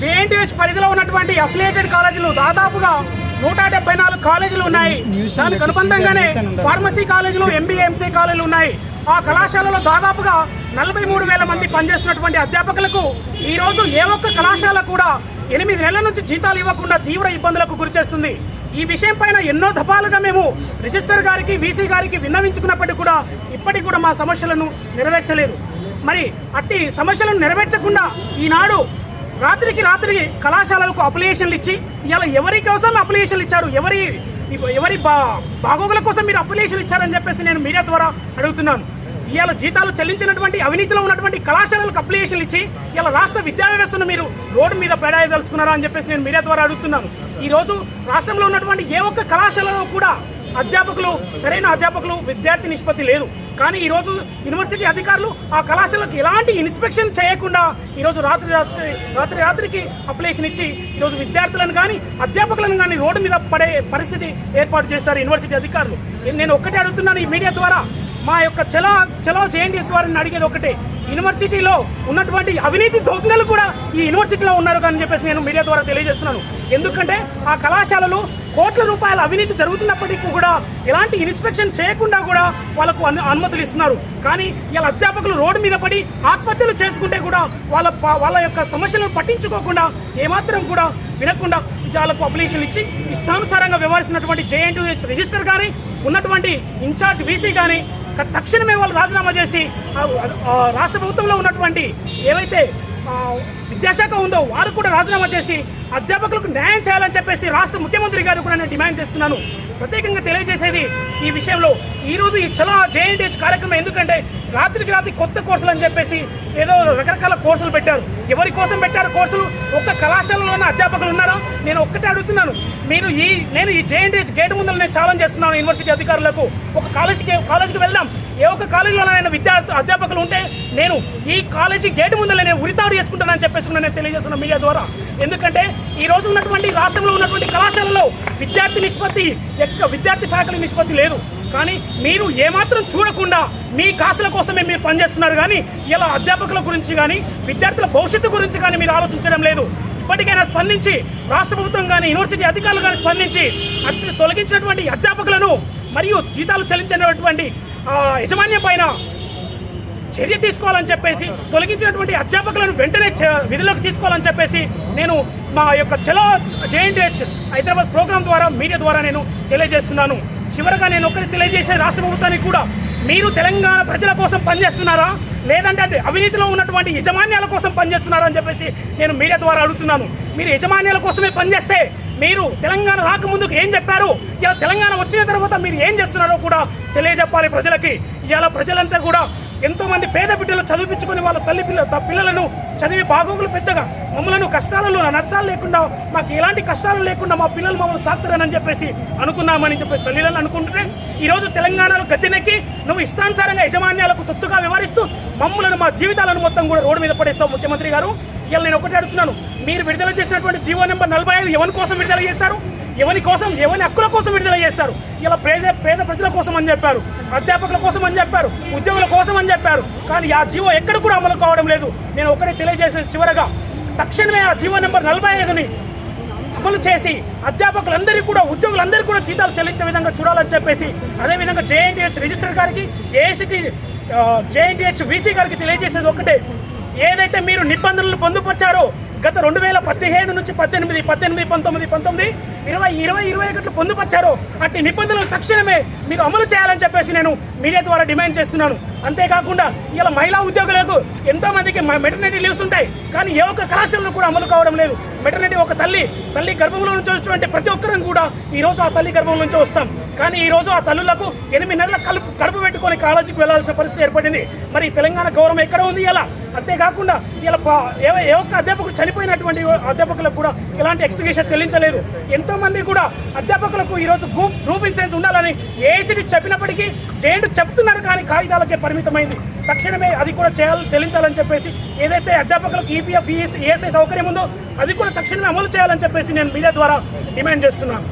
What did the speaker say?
JNTH పరిధిలో ఉన్నటువంటి affiliated కాలేజీలు దాదాపుగా నూట డెబ్బై నాలుగు కాలేజీలు ఉన్నాయి. దానికి అనుబంధంగానే ఫార్మసీ కాలేజీలు ఎంబీఏ ఎంసీ కాలేజీలు ఉన్నాయి. ఆ కళాశాలలో దాదాపుగా నలభై మూడు వేల మంది పనిచేస్తున్నటువంటి అధ్యాపకులకు ఈ రోజు ఏ ఒక్క కళాశాల కూడా ఎనిమిది నెలల నుంచి జీతాలు ఇవ్వకుండా తీవ్ర ఇబ్బందులకు గురిచేస్తుంది ఈ విషయం పైన ఎన్నో దఫాలుగా మేము రిజిస్టర్ గారికి వీసీ గారికి విన్నవించుకున్నప్పటికీ కూడా ఇప్పటికి కూడా మా సమస్యలను నెరవేర్చలేదు. మరి అట్టి సమస్యలను నెరవేర్చకుండా ఈనాడు రాత్రికి రాత్రి కళాశాలలకు అప్లికేషన్లు ఇచ్చి ఇలా ఎవరి కోసం అప్లికేషన్లు ఇచ్చారు? ఎవరి ఎవరి బా బాగోగుల కోసం మీరు అప్లికేషన్లు ఇచ్చారని చెప్పేసి నేను మీడియా ద్వారా అడుగుతున్నాను. ఇవాళ జీతాలు చెల్లించినటువంటి అవినీతిలో ఉన్నటువంటి కళాశాలలకు అప్లికేషన్లు ఇచ్చి ఇలా రాష్ట్ర విద్యా వ్యవస్థను మీరు రోడ్డు మీద పెడాయదలుచుకున్నారా అని చెప్పేసి నేను మీడియా ద్వారా అడుగుతున్నాను. ఈరోజు రాష్ట్రంలో ఉన్నటువంటి ఏ ఒక్క కళాశాలలో కూడా అధ్యాపకులు సరైన అధ్యాపకులు విద్యార్థి నిష్పత్తి లేదు. కానీ ఈరోజు యూనివర్సిటీ అధికారులు ఆ కళాశాలకు ఎలాంటి ఇన్స్పెక్షన్ చేయకుండా ఈరోజు రాత్రి రాత్రి రాత్రి రాత్రికి అప్లికేషన్ ఇచ్చి ఈరోజు విద్యార్థులను కానీ అధ్యాపకులను కానీ రోడ్డు మీద పడే పరిస్థితి ఏర్పాటు చేశారు యూనివర్సిటీ అధికారులు. నేను ఒక్కటే అడుగుతున్నాను ఈ మీడియా ద్వారా. మా యొక్క చలో చలో జేఎన్టీ ద్వారా నేను అడిగేది ఒకటే. యూనివర్సిటీలో ఉన్నటువంటి అవినీతి దోగ్నలు కూడా ఈ యూనివర్సిటీలో ఉన్నారు అని చెప్పేసి నేను మీడియా ద్వారా తెలియజేస్తున్నాను. ఎందుకంటే ఆ కళాశాలలు కోట్ల రూపాయల అవినీతి జరుగుతున్నప్పటికీ కూడా ఎలాంటి ఇన్స్పెక్షన్ చేయకుండా కూడా వాళ్ళకు అను- అనుమతులు ఇస్తున్నారు. కానీ ఇలా అధ్యాపకులు రోడ్డు మీద పడి ఆత్మహత్యలు చేసుకుంటే కూడా వాళ్ళ వాళ్ళ యొక్క సమస్యలను పట్టించుకోకుండా ఏమాత్రం కూడా వినకుండా వాళ్ళకు అప్లికేషన్లు ఇచ్చి ఇష్టానుసారంగా వ్యవహరిస్తున్నటువంటి జేఎన్టీహెచ్ రిజిస్టర్ కానీ ఉన్నటువంటి ఇన్ఛార్జ్ వీసీ కానీ తక్షణమే వాళ్ళు రాజీనామా చేసి రాష్ట్ర ప్రభుత్వంలో ఉన్నటువంటి ఏవైతే విద్యాశాఖ ఉందో వారు కూడా రాజీనామా చేసి అధ్యాపకులకు న్యాయం చేయాలని చెప్పేసి రాష్ట్ర ముఖ్యమంత్రి గారు కూడా నేను డిమాండ్ చేస్తున్నాను. ప్రత్యేకంగా తెలియజేసేది ఈ విషయంలో ఈ ఈ చలో జేఎన్టీహెచ్ కార్యక్రమం ఎందుకంటే రాత్రికి రాత్రి కొత్త కోర్సులు అని చెప్పేసి ఏదో రకరకాల కోర్సులు పెట్టారు. ఎవరి కోసం పెట్టారు కోర్సులు? ఒక్క కళాశాలలో ఉన్న అధ్యాపకులు ఉన్నారో? నేను ఒక్కటే అడుగుతున్నాను. మీరు ఈ నేను ఈ జేఎన్టీహెచ్ గేట్ ముందర నేను ఛాలెంజ్ చేస్తున్నాను యూనివర్సిటీ అధికారులకు. ఒక కాలేజీకి కాలేజీకి వెళ్దాం. ఏ ఒక్క కాలేజీలో విద్యార్థి అధ్యాపకులు ఉంటే నేను ఈ కాలేజీ గేట్ ముందర నేను ఉరితాడు చేసుకుంటానని చెప్పేసి కూడా నేను తెలియజేస్తున్నా మీడియా ద్వారా. ఎందుకంటే ఈ రోజు ఉన్నటువంటి రాష్ట్రంలో ఉన్నటువంటి కళాశాలలో విద్యార్థి నిష్పత్తి ఎక్క విద్యార్థి ఫ్యాకల్టీ నిష్పత్తి లేదు. కానీ మీరు ఏమాత్రం చూడకుండా మీ కాసుల కోసమే మీరు పనిచేస్తున్నారు కానీ ఇలా అధ్యాపకుల గురించి కానీ విద్యార్థుల భవిష్యత్తు గురించి కానీ మీరు ఆలోచించడం లేదు. ఇప్పటికైనా స్పందించి రాష్ట్ర ప్రభుత్వం కానీ యూనివర్సిటీ అధికారులు కానీ స్పందించి తొలగించినటువంటి అధ్యాపకులను మరియు జీతాలు చెల్లించినటువంటి యజమాన్యం పైన చర్య తీసుకోవాలని చెప్పేసి తొలగించినటువంటి అధ్యాపకులను వెంటనే విధులకు తీసుకోవాలని చెప్పేసి నేను మా యొక్క చలో జేఎన్టీహెచ్ హైదరాబాద్ ప్రోగ్రాం ద్వారా మీడియా ద్వారా నేను తెలియజేస్తున్నాను. చివరగా నేను ఒక్కరికి తెలియజేసే రాష్ట్ర ప్రభుత్వానికి కూడా మీరు తెలంగాణ ప్రజల కోసం పనిచేస్తున్నారా? లేదంటే అవినీతిలో ఉన్నటువంటి యజమాన్యాల కోసం పనిచేస్తున్నారా అని చెప్పేసి నేను మీడియా ద్వారా అడుగుతున్నాను. మీరు యజమాన్యాల కోసమే పనిచేస్తే మీరు తెలంగాణ రాకముందుకు ఏం చెప్పారు? ఇలా తెలంగాణ వచ్చిన తర్వాత మీరు ఏం చేస్తున్నారో కూడా తెలియజెప్పాలి ప్రజలకి. ఇలా ప్రజలంతా కూడా ఎంతో మంది పేద బిడ్డలు చదివించుకొని వాళ్ళ తల్లి పిల్ల త- పిల్లలను చదివి బాగోగులు పెద్దగా మమ్మలను కష్టాలలో నష్టాలు లేకుండా మాకు ఎలాంటి కష్టాలు లేకుండా మా పిల్లలు మమ్మల్ని సాగుతారని చెప్పేసి అనుకున్నామని చెప్పి తల్లిదండ్రులు అనుకుంటుంటే ఈ రోజు తెలంగాణలో గద్దెనెక్కి నువ్వు ఇష్టానుసారంగా యజమాన్యాలకు తొత్తుగా వ్యవహరిస్తూ మమ్మలను మా జీవితాలను మొత్తం కూడా రోడ్డు మీద పడేస్తావు ముఖ్యమంత్రి గారు. ఇలా నేను ఒకటి అడుగుతున్నాను. మీరు విడుదల చేసినటువంటి జీవో నెంబర్ నలభై ఐదు ఎవరి కోసం విడుదల చేశారు? ఎవరి కోసం ఎవరి హక్కుల కోసం విడుదల చేస్తారు ఇలా పేద పేద ప్రజల కోసం అని చెప్పారు అధ్యాపకుల కోసం అని చెప్పారు ఉద్యోగుల కోసం అని చెప్పారు. కానీ ఆ జీవో ఎక్కడ కూడా అమలు కావడం లేదు. నేను ఒకటే తెలియజేసేది చివరగా తక్షణమే ఆ జీవో నెంబర్ నలభై ఐదుని అమలు చేసి అధ్యాపకులందరికీ కూడా ఉద్యోగులందరికీ కూడా జీతాలు చెల్లించే విధంగా చూడాలని చెప్పేసి అదేవిధంగా జేఎన్టీహెచ్ రిజిస్టర్ గారికి ఏసీకి జేఎన్టీహెచ్ వీసీ గారికి తెలియజేసేది ఒకటే. ఏదైతే మీరు నిబంధనలు పొందుపరిచారో గత రెండు వేల పదిహేను నుంచి పద్దెనిమిది పద్దెనిమిది పంతొమ్మిది పంతొమ్మిది ఇరవై ఇరవై ఇరవై ఒకటి పొందుపరిచారో అట్టి నిబంధనలు తక్షణమే మీరు అమలు చేయాలని చెప్పేసి నేను మీడియా ద్వారా డిమాండ్ చేస్తున్నాను. అంతేకాకుండా ఇలా మహిళా ఉద్యోగులకు ఎంతోమందికి మెటర్నిటీ లీవ్స్ ఉంటాయి. కానీ ఏ ఒక్క కళాశాలలో కూడా అమలు కావడం లేదు. మెటర్నిటీ ఒక తల్లి తల్లి గర్భంలో నుంచి వచ్చినటువంటి ప్రతి ఒక్కరం కూడా ఈరోజు ఆ తల్లి గర్భం నుంచి వస్తాం. కానీ ఈరోజు ఆ తల్లులకు ఎనిమిది నెలల కలుపు కడుపు పెట్టుకొని కాలేజీకి వెళ్ళాల్సిన పరిస్థితి ఏర్పడింది. మరి తెలంగాణ గౌరవం ఎక్కడ ఉంది ఇలా? అంతేకాకుండా ఇలా ఏ ఒక్క అధ్యాపకుడు చనిపోయినటువంటి అధ్యాపకులకు కూడా ఎలాంటి ఎక్స్గ్రేషన్ చెల్లించలేదు. ఎంతో మంది కూడా అధ్యాపకులకు ఈరోజు గ్రూప్ గ్రూప్ ఇన్సూరెన్స్ ఉండాలని ఏసీడీ చెప్పినప్పటికీ చేయండి చెప్తున్నారు కానీ కాగితాలకే పరిమితమైంది. తక్షణమే అది కూడా చేయాలి చెల్లించాలని చెప్పేసి ఏదైతే అధ్యాపకులకు ఈపీఎఫ్ ఈఎస్ఐ సౌకర్యం ఉందో అది కూడా తక్షణమే అమలు చేయాలని చెప్పేసి నేను మీడియా ద్వారా డిమాండ్ చేస్తున్నాను.